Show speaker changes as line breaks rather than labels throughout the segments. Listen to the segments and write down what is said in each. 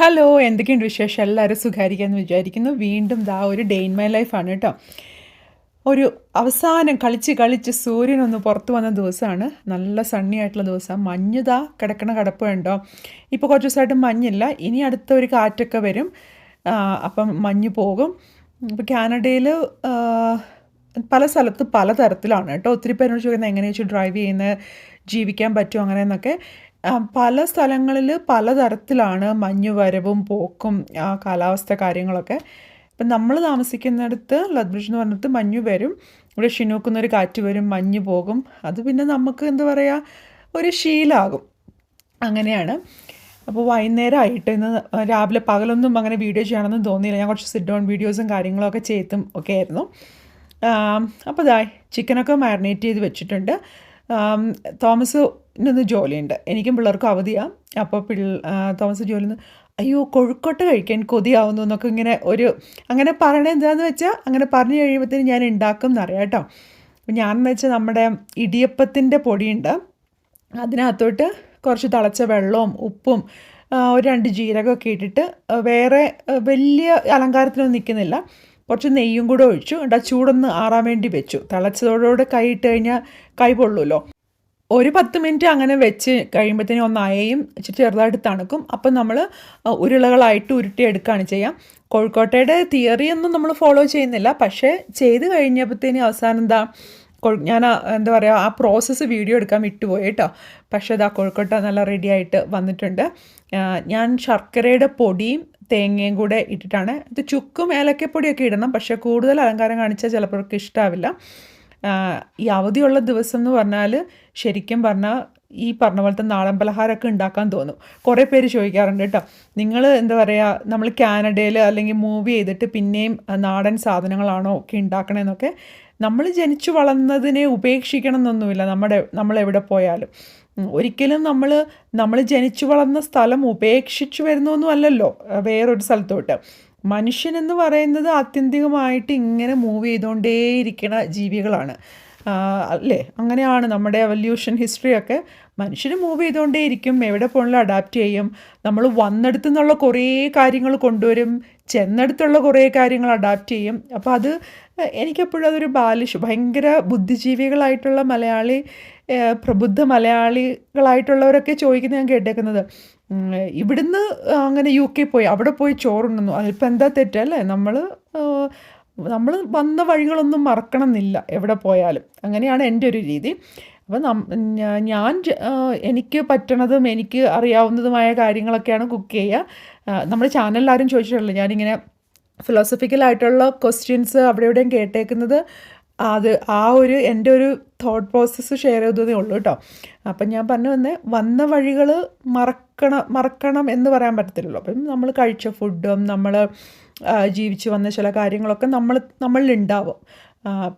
Hello എന്തൊക്കെയുണ്ട് വിശേഷം? എല്ലാവരും സുഖമായിരിക്കാമെന്ന് വിചാരിക്കുന്നു. വീണ്ടും ദാ ഒരു ഡേ ഇൻ മൈ ലൈഫാണ് കേട്ടോ. ഒരു അവസാനം കളിച്ച് കളിച്ച് സൂര്യനൊന്ന് പുറത്ത് വന്ന ദിവസമാണ്. നല്ല സണ്ണി ആയിട്ടുള്ള ദിവസം. മഞ്ഞ് ദാ കിടക്കണ കിടപ്പ് കണ്ടോ? ഇപ്പോൾ കുറച്ച് ദിവസമായിട്ട് മഞ്ഞില്ല. ഇനി അടുത്ത ഒരു കാറ്റൊക്കെ വരും. അപ്പം മഞ്ഞ് പോകും. ഇപ്പോൾ കാനഡയിൽ പല സ്ഥലത്ത് പല തരത്തിലാണ് കേട്ടോ. ഒത്തിരി പേരോട് ചോദിക്കുന്നത് എങ്ങനെയാ വെച്ച് ഡ്രൈവ് ചെയ്യുന്നത്? ജീവിക്കാൻ പറ്റുമോ അങ്ങനെ എന്നൊക്കെ. ആ, പല സ്ഥലങ്ങളിൽ പലതരത്തിലാണ് മഞ്ഞ് വരവും പോക്കും ആ കാലാവസ്ഥ കാര്യങ്ങളൊക്കെ. ഇപ്പം നമ്മൾ താമസിക്കുന്നിടത്ത് ലദ്ബ്രിഡ്ജ് എന്ന് പറഞ്ഞിട്ട് മഞ്ഞ് വരും. ഇവിടെ ഷിനൂക്കുന്നൊരു കാറ്റ് വരും മഞ്ഞ് പോകും. അത് പിന്നെ നമുക്ക് എന്താ പറയുക ഒരു ശീലാകും. അങ്ങനെയാണ്. അപ്പോൾ വൈകുന്നേരമായിട്ട് ഇന്ന് രാവിലെ പകലൊന്നും അങ്ങനെ വീഡിയോ ചെയ്യണമെന്നും തോന്നിയില്ല. ഞാൻ കുറച്ച് സിറ്റ് ഡൗൺ വീഡിയോസും കാര്യങ്ങളൊക്കെ ചെയ്തും ഒക്കെ ആയിരുന്നു. അപ്പോൾ ഇതായി ചിക്കനൊക്കെ മാരിനേറ്റ് ചെയ്ത് വെച്ചിട്ടുണ്ട്. തോമസ് ഇന്ന് ജോലിയുണ്ട്. എനിക്കും പിള്ളേർക്കും അവധിയാണ് അപ്പോൾ പിള്ള തോമസ് ജോലി അയ്യോ കൊഴുക്കട്ട കഴിക്കാൻ കൊതിയാവുന്നു എന്നൊക്കെ ഇങ്ങനെ ഒരു അങ്ങനെ പറയണത് എന്താണെന്ന് വെച്ചാൽ അങ്ങനെ പറഞ്ഞു കഴിയുമ്പോഴത്തേന് ഞാൻ ഉണ്ടാക്കും എന്നറിയാം കേട്ടോ. ഞാനെന്ന് വെച്ചാൽ നമ്മുടെ ഇടിയപ്പത്തിന്റെ പൊടിയുണ്ട്. അതിനകത്തോട്ട് കുറച്ച് തിളച്ച വെള്ളവും ഉപ്പും ഒരു രണ്ട് ജീരകമൊക്കെ ഇട്ടിട്ട് വേറെ വലിയ അലങ്കാരത്തിനൊന്നും നിൽക്കുന്നില്ല കുറച്ച് നെയ്യും കൂടെ ഒഴിച്ചു. എന്നിട്ട് ചൂടൊന്ന് ആറാൻ വേണ്ടി വെച്ചു. തിളച്ചതോടുകൂടെ കൈ ഇട്ട് കഴിഞ്ഞാൽ കൈ പൊള്ളുമല്ലോ ഒരു പത്ത് മിനിറ്റ് അങ്ങനെ വെച്ച് കഴിയുമ്പോഴത്തേനും ഒന്ന് അയയും ഇച്ചിരി ചെറുതായിട്ട് തണുക്കും. അപ്പം നമ്മൾ ഉരുളകളായിട്ട് ഉരുട്ടി ഉരുട്ടിയെടുക്കുകയാണ് ചെയ്യാം. കോഴിക്കോട്ടയുടെ തിയറി ഒന്നും നമ്മൾ ഫോളോ ചെയ്യുന്നില്ല. പക്ഷേ ചെയ്ത് കഴിഞ്ഞപ്പോഴത്തേനും അവസാനം എന്താ ഞാൻ എന്താ പറയുക ആ പ്രോസസ്സ് വീഡിയോ എടുക്കാൻ വിട്ടുപോയി കേട്ടോ. പക്ഷേ ഇതാ കോഴിക്കോട്ട നല്ല റെഡി ആയിട്ട് വന്നിട്ടുണ്ട് ഞാൻ ശർക്കരയുടെ പൊടിയും തേങ്ങയും കൂടെ ഇട്ടിട്ടാണ്. ഇത് ചുക്കും ഏലക്കപ്പൊടിയൊക്കെ ഇടണം. പക്ഷേ കൂടുതൽ അലങ്കാരം കാണിച്ചാൽ ചിലപ്പോഴൊക്കെ ഇഷ്ടാവില്ല. ആ, ഈ അവധിയുള്ള ദിവസം എന്ന് പറഞ്ഞാൽ ശരിക്കും പറഞ്ഞാൽ ഈ പറഞ്ഞ പോലത്തെ നാടൻ പലഹാരമൊക്കെ ഉണ്ടാക്കാൻ തോന്നും. കുറേ പേര് ചോദിക്കാറുണ്ട് കേട്ടോ. നിങ്ങൾ എന്താ പറയുക നമ്മൾ കാനഡയിൽ അല്ലെങ്കിൽ മൂവ് ചെയ്തിട്ട് പിന്നെയും നാടൻ സാധനങ്ങളാണോ ഒക്കെ ഉണ്ടാക്കണമെന്നൊക്കെ നമ്മൾ ജനിച്ചു വളർന്നതിനെ ഉപേക്ഷിക്കണം എന്നൊന്നുമില്ല നമ്മുടെ നമ്മൾ എവിടെ പോയാലും ഒരിക്കലും നമ്മൾ നമ്മൾ ജനിച്ചു വളർന്ന സ്ഥലം ഉപേക്ഷിച്ചു വരുന്നൊന്നും അല്ലല്ലോ വേറൊരു സ്ഥലത്തോട്ട്. മനുഷ്യൻ എന്ന് പറയുന്നത് ആത്യന്തികമായിട്ട് ഇങ്ങനെ മൂവ് ചെയ്തുകൊണ്ടേയിരിക്കുന്ന ജീവികളാണ്. അല്ലേ? അങ്ങനെയാണ് നമ്മുടെ എവല്യൂഷൻ ഹിസ്റ്ററിയൊക്കെ മനുഷ്യന് മൂവ് ചെയ്തുകൊണ്ടേയിരിക്കും എവിടെ പോകണമെങ്കിലും അഡാപ്റ്റ് ചെയ്യും. നമ്മൾ വന്നെടുത്തു നിന്നുള്ള കുറേ കാര്യങ്ങൾ കൊണ്ടുവരും. ചെന്നെടുത്തുള്ള കുറേ കാര്യങ്ങൾ അഡാപ്റ്റ് ചെയ്യും. അപ്പോൾ അത് എനിക്കെപ്പോഴും അതൊരു ബാലിഷ് ഭയങ്കര ബുദ്ധിജീവികളായിട്ടുള്ള മലയാളി പ്രബുദ്ധ മലയാളികളായിട്ടുള്ളവരൊക്കെ ചോദിക്കുന്നത് ഞാൻ കേട്ടേക്കുന്നത്. ഇവിടുന്ന് അങ്ങനെ യു കെ പോയി. അവിടെ പോയി ചോറുണ്ടെന്നു അതിപ്പോൾ എന്താ തെറ്റല്ലേ നമ്മൾ നമ്മൾ വന്ന വഴികളൊന്നും മറക്കണം എന്നില്ല എവിടെ പോയാലും. അങ്ങനെയാണ് എന്റെ ഒരു രീതി. അപ്പം ഞാൻ എനിക്ക് പറ്റണതും എനിക്ക് അറിയാവുന്നതുമായ കാര്യങ്ങളൊക്കെയാണ് കുക്ക് ചെയ്യുക. നമ്മുടെ ചാനലിലാരും ചോദിച്ചിട്ടില്ല. ഞാനിങ്ങനെ ഫിലോസഫിക്കലായിട്ടുള്ള ക്വസ്റ്റ്യൻസ് അവിടെ എവിടെയും കേട്ടേക്കുന്നത്. അത് ആ ഒരു എന്റെ ഒരു തോട്ട് പ്രോസസ്സ് ഷെയർ ചെയ്തതേ ഉള്ളൂ കേട്ടോ. അപ്പം ഞാൻ പറഞ്ഞു വന്നേ വന്ന വഴികൾ മറക്കണം മറക്കണം എന്ന് പറയാൻ പറ്റത്തില്ലല്ലോ. അപ്പം നമ്മൾ കഴിച്ച ഫുഡും നമ്മൾ ജീവിച്ച് വന്ന ചില കാര്യങ്ങളൊക്കെ നമ്മൾ നമ്മളിലുണ്ടാവും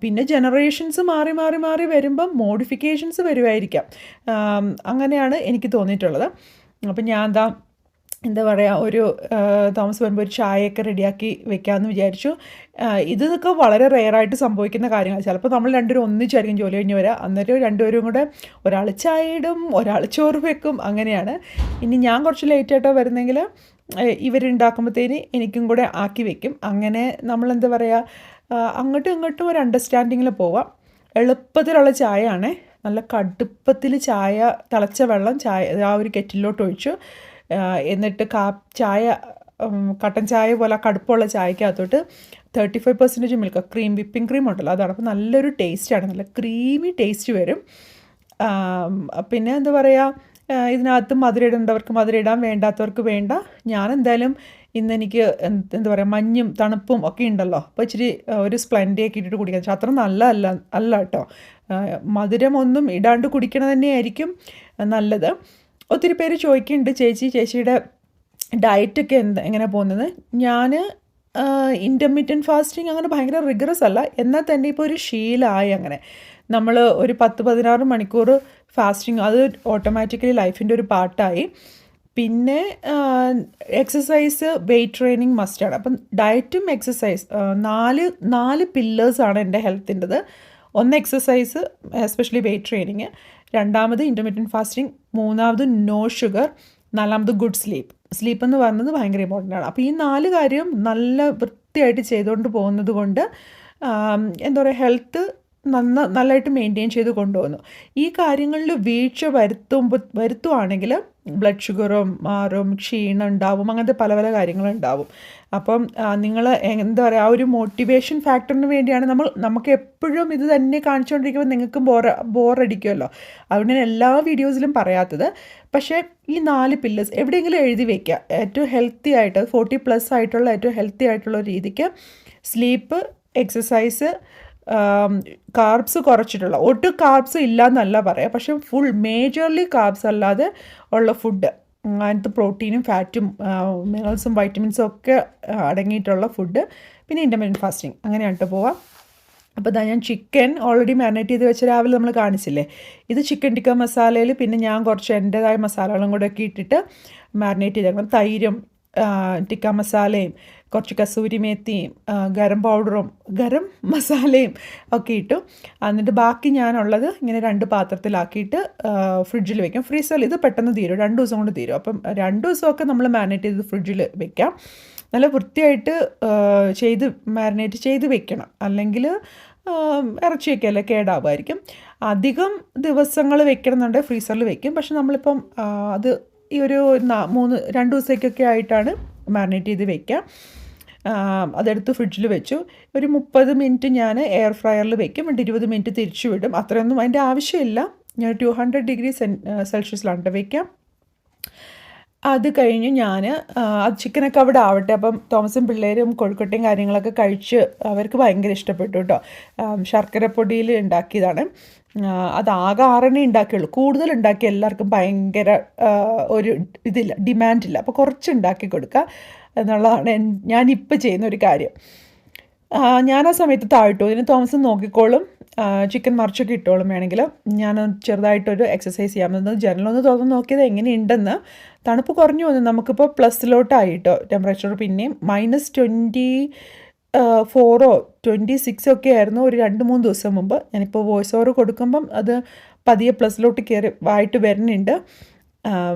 പിന്നെ ജനറേഷൻസ് മാറി മാറി മാറി വരുമ്പം മോഡിഫിക്കേഷൻസ് വരുമായിരിക്കാം അങ്ങനെയാണ് എനിക്ക് തോന്നിയിട്ടുള്ളത്. അപ്പം ഞാൻ എന്താ എന്താ പറയുക ഒരു തോമസ് വരുമ്പോൾ ഒരു ചായയൊക്കെ റെഡിയാക്കി വെക്കാമെന്ന് വിചാരിച്ചു. ഇതൊക്കെ വളരെ റെയറായിട്ട് സംഭവിക്കുന്ന കാര്യങ്ങൾ ചിലപ്പോൾ നമ്മൾ രണ്ടുപേരും ഒന്നിച്ചായിരിക്കും ജോലി കഴിഞ്ഞ് വരിക അന്നേരം രണ്ടുപേരും കൂടെ ഒരാൾ ചായ ഇടും ഒരാൾ ചോറ് വെക്കും അങ്ങനെയാണ്. ഇനി ഞാൻ കുറച്ച് ലേറ്റായിട്ടോ വരുന്നെങ്കിൽ ഇവരുണ്ടാക്കുമ്പോഴത്തേന് എനിക്കും കൂടെ ആക്കി വെക്കും. അങ്ങനെ നമ്മൾ എന്താ പറയുക അങ്ങോട്ടും ഇങ്ങോട്ടും ഒരു അണ്ടർസ്റ്റാൻഡിങ്ങിൽ പോവാം. എളുപ്പത്തിലുള്ള ചായയാണേ. നല്ല കടുപ്പത്തിൽ ചായ തിളച്ച വെള്ളം ചായ ആ ഒരു കെറ്റിലോട്ട് ഒഴിച്ചു. എന്നിട്ട് കാ ചായ കട്ടൻ ചായ പോലെ ആ കടുപ്പമുള്ള ചായക്കകത്തോട്ട് thirty five percentage milk cream whipping cream ഉണ്ടല്ലോ അതാണ്. അപ്പോൾ നല്ലൊരു ടേസ്റ്റാണ് നല്ല ക്രീമി ടേസ്റ്റ് വരും. പിന്നെ എന്താ പറയുക ഇതിനകത്ത് മധുരം ഇടേണ്ടവർക്ക് മധുരം ഇടാൻ വേണ്ടാത്തവർക്ക് വേണ്ട. ഞാൻ എന്തായാലും ഇന്ന് എനിക്ക് എന്ത് പറയുക മഞ്ഞും തണുപ്പും ഒക്കെ ഉണ്ടല്ലോ അപ്പോൾ ഇച്ചിരി ഒരു സ്പ്ലെൻഡിയൊക്കെ ഇട്ടിട്ട് കുടിക്കാൻ പക്ഷെ അത്ര നല്ല അല്ല അല്ല കേട്ടോ. മധുരം ഒന്നും ഇടാണ്ട് കുടിക്കണത് തന്നെയായിരിക്കും നല്ലത്. ഒത്തിരി പേര് ചോദിക്കുന്നുണ്ട് ചേച്ചി ചേച്ചിയുടെ ഡയറ്റൊക്കെ എന്ത് എങ്ങനെ പോകുന്നത്? ഞാൻ ഇന്റർമീഡിയൻ ഫാസ്റ്റിംഗ് അങ്ങനെ ഭയങ്കര റിഗറസ് അല്ല. എന്നാൽ തന്നെ ഇപ്പോൾ ഒരു ശീലമായി അങ്ങനെ. നമ്മൾ ഒരു പത്ത് പതിനാറ് മണിക്കൂർ ഫാസ്റ്റിംഗ് അത് ഓട്ടോമാറ്റിക്കലി ലൈഫിന്റെ ഒരു പാർട്ടായി പിന്നെ എക്സസൈസ് വെയ്റ്റ് ട്രെയിനിങ് മസ്റ്റാണ് അപ്പം ഡയറ്റും എക്സസൈസ് നാല് നാല് പില്ലേഴ്സാണ് എന്റെ ഹെൽത്തിന്റെത് ഒന്ന് എക്സസൈസ് എസ്പെഷ്യലി വെയ്റ്റ് ട്രെയിനിങ് രണ്ടാമത് ഇന്റർമീഡിയൻ ഫാസ്റ്റിംഗ് മൂന്നാമത് നോ ഷുഗർ നാലാമത് ഗുഡ് സ്ലീപ്പ് സ്ലീപ്പ് എന്ന് പറയുന്നത് ഭയങ്കര ഇമ്പോർട്ടന്റ് ആണ്. അപ്പോൾ ഈ നാല് കാര്യം നല്ല വൃത്തിയായിട്ട് ചെയ്തുകൊണ്ട് പോകുന്നത് കൊണ്ട് എന്താ പറയുക ഹെൽത്ത് നന്ന നല്ലതായിട്ട് മെയിന്റെയിൻ ചെയ്ത് കൊണ്ടുപോകുന്നു ഈ കാര്യങ്ങളിൽ വീഴ്ച വരുത്തുമ്പോൾ വരുത്തുവാണെങ്കിൽ ബ്ലഡ് ഷുഗറും മാറും ക്ഷീണം ഉണ്ടാവും അങ്ങനത്തെ പല പല കാര്യങ്ങളുണ്ടാവും അപ്പം നിങ്ങൾ എന്താ പറയുക ആ ഒരു മോട്ടിവേഷൻ ഫാക്ടറിന് വേണ്ടിയാണ് നമ്മൾ നമുക്ക് എപ്പോഴും ഇത് തന്നെ കാണിച്ചുകൊണ്ടിരിക്കുമ്പോൾ നിങ്ങൾക്കും ബോർ ബോറടിക്കുമല്ലോ അതുകൊണ്ട് ഞാൻ എല്ലാ വീഡിയോസിലും പറയാത്തത്. പക്ഷേ ഈ നാല് പില്ലേഴ്സ് എവിടെയെങ്കിലും എഴുതി വയ്ക്കുക ഏറ്റവും ഹെൽത്തി ആയിട്ട് ഫോർട്ടി പ്ലസ് ആയിട്ടുള്ള ഏറ്റവും ഹെൽത്തി ആയിട്ടുള്ള രീതിക്ക് സ്ലീപ്പ് എക്സസൈസ് കാർബ്സ് കുറച്ചിട്ടുള്ള. ഒട്ടും കാർബ്സ് ഇല്ല എന്നല്ല പറയാം. പക്ഷെ ഫുൾ മേജർലി കാർബ്സ് അല്ലാതെ ഉള്ള ഫുഡ് അതിനകത്ത് പ്രോട്ടീനും ഫാറ്റും മിനറൽസും വൈറ്റമിൻസും ഒക്കെ അടങ്ങിയിട്ടുള്ള ഫുഡ് പിന്നെ ഇന്റർമീഡിയൻ ഫാസ്റ്റിംഗ് അങ്ങനെയാണ് പോവാം. അപ്പോൾ ഇതാ ഞാൻ ചിക്കൻ ഓൾറെഡി മാരിനേറ്റ് ചെയ്ത് വെച്ച രാവിലെ നമ്മൾ കാണിച്ചില്ലേ? ഇത് ചിക്കൻ ടിക്ക മസാലയിൽ പിന്നെ ഞാൻ കുറച്ച് എന്റേതായ മസാലകളും കൂടെ ഒക്കെ ഇട്ടിട്ട് മാരിനേറ്റ് ചെയ്തേക്കണം. തൈരും ടിക്ക മസാലയും കുറച്ച് കസൂരി മേത്തിയും ഗരം പൗഡറും ഗരം മസാലയും ഒക്കെ ഇട്ടു. എന്നിട്ട് ബാക്കി ഞാനുള്ളത് ഇങ്ങനെ രണ്ട് പാത്രത്തിലാക്കിയിട്ട് ഫ്രിഡ്ജിൽ വെക്കും. ഫ്രീസറിൽ ഇത് പെട്ടെന്ന് തീരും. രണ്ട് ദിവസം കൊണ്ട് തീരും. അപ്പം രണ്ട് ദിവസമൊക്കെ നമ്മൾ മാരിനേറ്റ് ചെയ്ത് ഫ്രിഡ്ജിൽ വെക്കാം. നല്ല വൃത്തിയായിട്ട് ചെയ്ത് മാരിനേറ്റ് ചെയ്ത് വെക്കണം. അല്ലെങ്കിൽ ഇറച്ചിയൊക്കെ അല്ലേ കേടാവുമായിരിക്കും. അധികം ദിവസങ്ങൾ വെക്കണമെന്നുണ്ടെങ്കിൽ ഫ്രീസറിൽ വെക്കും. പക്ഷെ നമ്മളിപ്പം അത് ഈ ഒരു മൂന്ന് രണ്ട് ദിവസത്തേക്കൊക്കെ ആയിട്ടാണ് മാരിനേറ്റ് ചെയ്ത് വെക്കുക. അതെടുത്ത് ഫ്രിഡ്ജിൽ വെച്ചു. ഒരു മുപ്പത് മിനിറ്റ് ഞാൻ എയർ ഫ്രയറിൽ വെക്കും. എന്നിട്ട് ഇരുപത് മിനിറ്റ് തിരിച്ചു വിടും. അത്രയൊന്നും അതിന്റെ ആവശ്യമില്ല. ഞാൻ ടു ഹൺഡ്രഡ് ഡിഗ്രി സെൻ സെൽഷ്യസിലാണ് വയ്ക്കാം. അത് കഴിഞ്ഞ് ഞാൻ അത് ചിക്കനൊക്കെ അവിടെ ആവട്ടെ. അപ്പം തോമസും പിള്ളേരും കൊഴുക്കട്ടയും കാര്യങ്ങളൊക്കെ കഴിച്ച് അവർക്ക് ഭയങ്കര ഇഷ്ടപ്പെട്ടു കേട്ടോ ശർക്കരപ്പൊടിയിൽ ഉണ്ടാക്കിയതാണ്. അത് ആകെ ആറെണ്ണേ ഉണ്ടാക്കിയുള്ളൂ. കൂടുതൽ ഉണ്ടാക്കി എല്ലാവർക്കും ഭയങ്കര ഒരു ഇതില്ല ഡിമാൻഡില്ല അപ്പോൾ കുറച്ച് ഉണ്ടാക്കി കൊടുക്കുക. എന്നുള്ളതാണ് ഞാനിപ്പോൾ ചെയ്യുന്ന ഒരു കാര്യം. ഞാൻ ആ സമയത്ത് താഴ്ത്തു ഇതിന് തോമസ് നോക്കിക്കോളും. ചിക്കൻ മറിച്ചൊക്കെ ഇട്ടോളും വേണമെങ്കിൽ. ഞാൻ ചെറുതായിട്ടൊരു എക്സസൈസ് ചെയ്യാൻ പറ്റുന്നത് ജനലൊന്ന് തുറന്ന് നോക്കിയത് എങ്ങനെയുണ്ടെന്ന് തണുപ്പ് കുറഞ്ഞു വന്നു. നമുക്കിപ്പോൾ പ്ലസ്സിലോട്ടായിട്ടോ ടെമ്പറേച്ചർ പിന്നെയും. മൈനസ് ട്വന്റി ഫോറോ ട്വന്റി സിക്സോ ഒക്കെ ആയിരുന്നു ഒരു രണ്ട് മൂന്ന് ദിവസം മുമ്പ്. ഞാനിപ്പോൾ വോയിസ് ഓവർ കൊടുക്കുമ്പം അത് പതിയെ പ്ലസ്സിലോട്ട് കയറി ആയിട്ട് വരുന്നുണ്ട്.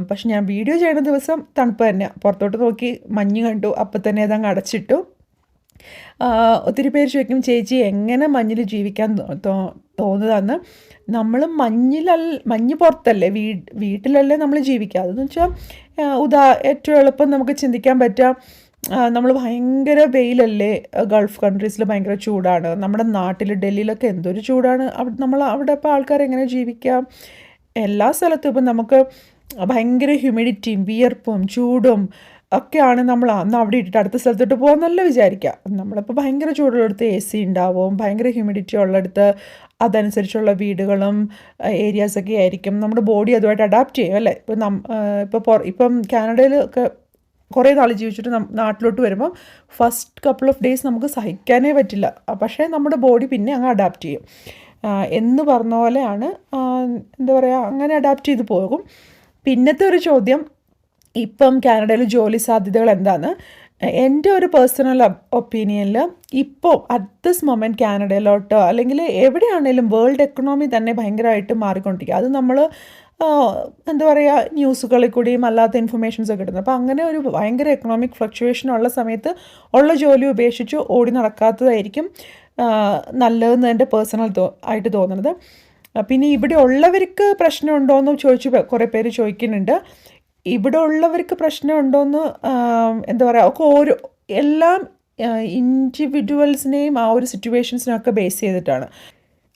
പക്ഷെ ഞാൻ വീഡിയോ ചെയ്യുന്ന ദിവസം തണുപ്പ് തന്നെ. പുറത്തോട്ട് നോക്കി മഞ്ഞ് കണ്ടു. അപ്പം തന്നെ അതങ്ങ് അടച്ചിട്ടു. ഒത്തിരി പേര് ചോദിക്കും ചേച്ചി എങ്ങനെ മഞ്ഞിൽ ജീവിക്കാൻ തോന്നുന്നതെന്ന്? നമ്മൾ മഞ്ഞിലല്ല മഞ്ഞ് പുറത്തല്ലേ വീ വീട്ടിലല്ലേ നമ്മൾ ജീവിക്കുക. അതെന്ന് വെച്ചാൽ ഉദാ ഏറ്റവും എളുപ്പം നമുക്ക് ചിന്തിക്കാൻ പറ്റുക നമ്മൾ ഭയങ്കര വെയിലല്ലേ ഗൾഫ് കൺട്രീസിൽ ഭയങ്കര ചൂടാണ്. നമ്മുടെ നാട്ടിൽ ഡൽഹിയിലൊക്കെ എന്തൊരു ചൂടാണ്. നമ്മൾ അവിടെ ഇപ്പോൾ ആൾക്കാർ എങ്ങനെ ജീവിക്കാം? എല്ലാ സ്ഥലത്തും ഇപ്പം നമുക്ക് ഭയങ്കര ഹ്യൂമിഡിറ്റിയും വിയർപ്പും ചൂടും ഒക്കെയാണ് നമ്മൾ അന്ന് അവിടെ ഇട്ടിട്ട് അടുത്ത സ്ഥലത്തോട്ട് പോകാമെന്നല്ല വിചാരിക്കുക നമ്മളിപ്പോൾ ഭയങ്കര ചൂടുള്ളടുത്ത് എ സി ഉണ്ടാവും ഭയങ്കര ഹ്യൂമിഡിറ്റി ഉള്ളിടത്ത് അതനുസരിച്ചുള്ള വീടുകളും ഏരിയാസൊക്കെ ആയിരിക്കും. നമ്മുടെ ബോഡി അതുമായിട്ട് അഡാപ്റ്റ് ചെയ്യും അല്ലേ? ഇപ്പം നം ഇപ്പോൾ ഇപ്പം കാനഡയിൽ ഒക്കെ കുറേ നാൾ ജീവിച്ചിട്ട് നാട്ടിലോട്ട് വരുമ്പം ഫസ്റ്റ് കപ്പിൾ ഓഫ് ഡേയ്സ് നമുക്ക് സഹിക്കാനേ പറ്റില്ല. പക്ഷേ നമ്മുടെ ബോഡി പിന്നെ അങ്ങ് അഡാപ്റ്റ് ചെയ്യും. എന്ന് പറഞ്ഞ പോലെയാണ് എന്താ പറയുക അങ്ങനെ അഡാപ്റ്റ് ചെയ്ത് പോകും. പിന്നത്തെ ഒരു ചോദ്യം ഇപ്പം കാനഡയിൽ ജോലി സാധ്യതകൾ എന്താണ്? എന്റെ ഒരു പേഴ്സണൽ ഒപ്പീനിയനിൽ ഇപ്പോൾ അറ്റ് ദിസ് മൊമെന്റ് കാനഡയിലോട്ടോ അല്ലെങ്കിൽ എവിടെയാണെങ്കിലും വേൾഡ് എക്കണോമി തന്നെ ഭയങ്കരമായിട്ട് മാറിക്കൊണ്ടിരിക്കുക. അത് നമ്മൾ എന്താ പറയുക ന്യൂസുകളിൽ കൂടിയും അല്ലാത്ത ഇൻഫർമേഷൻസ് ഒക്കെ കിട്ടുന്നത്. അപ്പോൾ അങ്ങനെ ഒരു ഭയങ്കര എക്കണോമിക് ഫ്ലക്ച്വേഷൻ ഉള്ള സമയത്ത് ഉള്ള ജോലി ഉപേക്ഷിച്ച് ഓടി നടക്കാത്തതായിരിക്കും നല്ലതെന്ന് എന്റെ പേഴ്സണൽ ആയിട്ട് തോന്നുന്നത് പിന്നെ ഇവിടെ ഉള്ളവർക്ക് പ്രശ്നമുണ്ടോ എന്ന് ചോദിച്ചു കുറേ പേര് ചോദിക്കുന്നുണ്ട്. ഇവിടെ ഉള്ളവർക്ക് പ്രശ്നമുണ്ടോയെന്ന് എന്താ പറയുക ഒക്കെ ഓരോ എല്ലാം ഇൻഡിവിജ്വൽസിനെയും ആ ഒരു സിറ്റുവേഷൻസിനൊക്കെ ബേസ് ചെയ്തിട്ടാണ്.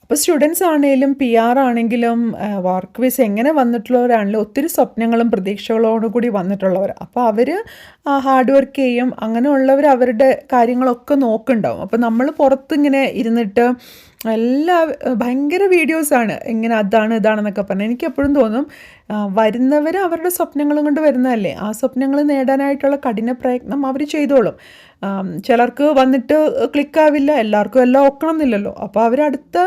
അപ്പോൾ സ്റ്റുഡൻസ് ആണെങ്കിലും പി ആർ ആണെങ്കിലും വർക്ക് വിസ് എങ്ങനെ വന്നിട്ടുള്ളവരാണെങ്കിലും ഒത്തിരി സ്വപ്നങ്ങളും പ്രതീക്ഷകളോടും കൂടി വന്നിട്ടുള്ളവർ അപ്പോൾ അവർ ഹാർഡ് വർക്ക് ചെയ്യും. അങ്ങനെയുള്ളവർ അവരുടെ കാര്യങ്ങളൊക്കെ നോക്കുന്നുണ്ടാവും. അപ്പോൾ നമ്മൾ പുറത്തിങ്ങനെ ഇരുന്നിട്ട് എല്ലാ ഭയങ്കര വീഡിയോസാണ് ഇങ്ങനെ അതാണ് ഇതാണെന്നൊക്കെ പറഞ്ഞ്. എനിക്ക് എപ്പോഴും തോന്നും വരുന്നവർ അവരുടെ സ്വപ്നങ്ങളും കൊണ്ട് വരുന്നതല്ലേ? ആ സ്വപ്നങ്ങൾ നേടാനായിട്ടുള്ള കഠിന പ്രയത്നം അവർ ചെയ്തോളും. ചിലർക്ക് വന്നിട്ട് ക്ലിക്കാവില്ല എല്ലാവർക്കും എല്ലാം ഒക്കണം എന്നില്ലല്ലോ. അപ്പോൾ അവരടുത്ത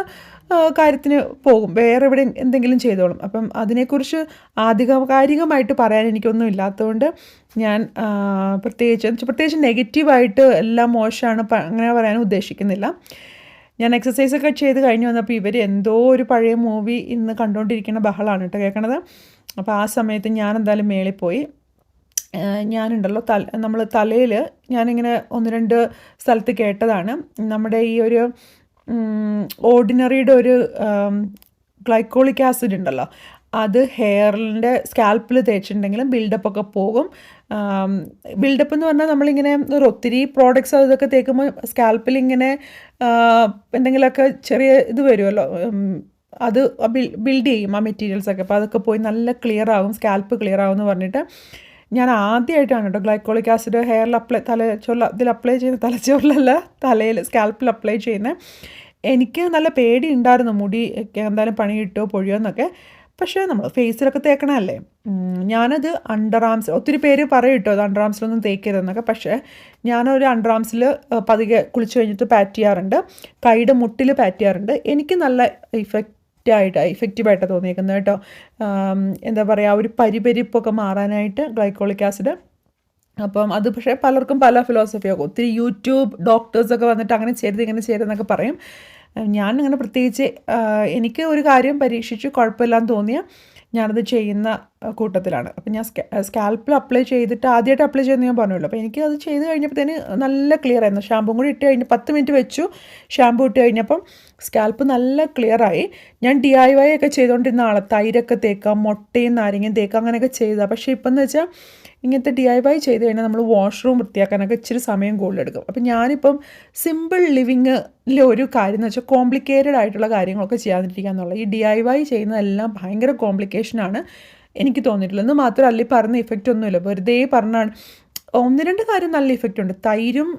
കാര്യത്തിന് പോകും. വേറെ എവിടെ എന്തെങ്കിലും ചെയ്തോളും. അപ്പം അതിനെക്കുറിച്ച് ആധികാരികമായിട്ട് പറയാൻ എനിക്കൊന്നും ഇല്ലാത്തതുകൊണ്ട് ഞാൻ പ്രത്യേകിച്ച് പ്രത്യേകിച്ച് നെഗറ്റീവായിട്ട് എല്ലാം മോശമാണ് അങ്ങനെ പറയാൻ ഉദ്ദേശിക്കുന്നില്ല. ഞാൻ എക്സസൈസ് ഒക്കെ ചെയ്ത് കഴിഞ്ഞ് വന്നപ്പോൾ ഇവർ എന്തോ ഒരു പഴയ മൂവി ഇന്ന് കണ്ടുകൊണ്ടിരിക്കുന്ന ബഹളമാണ് കേട്ടോ കേൾക്കണത് അപ്പോൾ ആ സമയത്ത് ഞാൻ എന്തായാലും മേളിൽ പോയി. ഞാനുണ്ടല്ലോ തല നമ്മൾ തലയിൽ ഞാനിങ്ങനെ ഒന്ന് രണ്ട് സ്ഥലത്ത് കേട്ടതാണ്. നമ്മുടെ ഈ ഒരു ഓർഡിനറിയുടെ ഒരു ഗ്ലൈക്കോളിക് ആസിഡ് ഉണ്ടല്ലോ. അത് ഹെയറിന്റെ സ്കാൽപ്പിൽ തേച്ചിട്ടുണ്ടെങ്കിലും ബിൽഡപ്പ് ഒക്കെ പോകും. ബിൽഡപ്പ് എന്ന് പറഞ്ഞാൽ നമ്മളിങ്ങനെ ഒരു ഒത്തിരി പ്രോഡക്റ്റ്സ് അതൊക്കെ തേക്കുമ്പോൾ ആ, എന്തെങ്കിലുമൊക്കെ ചെറിയ ഇത് വരുമല്ലോ അത് ബിൽഡ് ചെയ്യും ആ മെറ്റീരിയൽസൊക്കെ അപ്പോൾ അതൊക്കെ പോയി നല്ല ക്ലിയർ ആകും സ്കാൽപ്പ് ക്ലിയർ ആവും എന്ന് പറഞ്ഞിട്ട് ഞാൻ ആദ്യമായിട്ടാണ് കേട്ടോ ഗ്ലൈക്കോളിക് ആസിഡ് ഹെയറിൽ അപ്ലൈ തലച്ചോറിൽ ഇതിൽ അപ്ലൈ ചെയ്യുന്ന തലച്ചോറിലല്ല തലയിൽ സ്കാൽപ്പിൽ അപ്ലൈ ചെയ്യുന്നത്. എനിക്ക് നല്ല പേടി ഉണ്ടായിരുന്നു മുടി എന്തായാലും പണി കിട്ടുമോ പൊഴിയോ എന്നൊക്കെ പക്ഷേ നമ്മൾ ഫേസിലൊക്കെ തേക്കണമല്ലേ ഞാനത് അണ്ടർ ആംസ് ഒത്തിരി പേര് പറയും കേട്ടോ അത് അണ്ടർ ആംസിലൊന്നും തേക്കരുതെന്നൊക്കെ. പക്ഷേ ഞാനൊരു അണ്ടർ ആംസിൽ പതുക്കെ കുളിച്ച് കഴിഞ്ഞിട്ട് പാറ്റ് ചെയ്യാറുണ്ട്. കൈയുടെ മുട്ടിൽ പാറ്റ് ചെയ്യാറുണ്ട്. എനിക്ക് നല്ല ഇഫക്റ്റ് ആയിട്ട് ഇഫക്റ്റീവായിട്ട് തോന്നിയേക്കുന്നത് കേട്ടോ എന്താ പറയുക ഒരു പരിപരിപ്പൊക്കെ മാറാനായിട്ട് ഗ്ലൈക്കോളിക് ആസിഡ് അപ്പം അത് പക്ഷേ പലർക്കും പല ഫിലോസഫിയൊക്കെ ഒത്തിരി യൂട്യൂബ് ഡോക്ടേഴ്സൊക്കെ വന്നിട്ട് അങ്ങനെ ചെയ്ത് ഇങ്ങനെ ചെയ്തെന്നൊക്കെ പറയും. ഞാൻ അങ്ങനെ പ്രത്യേകിച്ച് എനിക്ക് ഒരു കാര്യം പരീക്ഷിച്ച് കുഴപ്പമില്ലാന്ന് തോന്നിയ ഞാനത് ചെയ്യുന്ന കൂട്ടത്തിലാണ്. അപ്പം ഞാൻ സ്കാൽപ്പിൽ അപ്ലൈ ചെയ്തിട്ട് ആദ്യമായിട്ട് അപ്ലൈ ചെയ്യുന്ന ഞാൻ പറഞ്ഞല്ലോ. അപ്പോൾ എനിക്ക് അത് ചെയ്ത് കഴിഞ്ഞപ്പോഴത്തേന് നല്ല ക്ലിയർ ആയിരുന്നു. ഷാമ്പും കൂടി ഇട്ട് കഴിഞ്ഞ് പത്ത് മിനിറ്റ് വെച്ചു. ഷാമ്പു ഇട്ട് കഴിഞ്ഞപ്പം സ്കാൽപ്പ് നല്ല ക്ലിയറായി ഞാൻ ഡി ഐ വൈ ഒക്കെ ചെയ്തുകൊണ്ടിരുന്ന ആളെ. തൈരൊക്കെ തേക്കാം മുട്ടയും നാരങ്ങയും തേക്കാം അങ്ങനെയൊക്കെ ചെയ്താൽ പക്ഷേ ഇപ്പം എന്ന് വെച്ചാൽ ഇങ്ങനത്തെ ഡി ഐ വൈ ചെയ്ത് കഴിഞ്ഞാൽ നമ്മൾ വാഷ്റൂം വൃത്തിയാക്കാനൊക്കെ ഇച്ചിരി സമയം കൂടുതലെടുക്കും. അപ്പം ഞാനിപ്പം സിമ്പിൾ ലിവിങ്ങിലെ ഒരു കാര്യം എന്ന് വെച്ചാൽ കോംപ്ലിക്കേറ്റഡ് ആയിട്ടുള്ള കാര്യങ്ങളൊക്കെ ചെയ്യാതിരിക്കുക എന്നുള്ള ഈ ഡി ഐ വൈ ചെയ്യുന്നതെല്ലാം ഭയങ്കര കോംപ്ലിക്കേഷനാണ് എനിക്ക് തോന്നിയിട്ടുള്ളത് എന്ന് മാത്രമല്ല പറഞ്ഞ ഇഫക്റ്റ് ഒന്നുമില്ല. വെറുതെ പറഞ്ഞാണ്. ഒന്ന് രണ്ട് കാര്യം നല്ല ഇഫക്റ്റ് ഉണ്ട്. തൈരും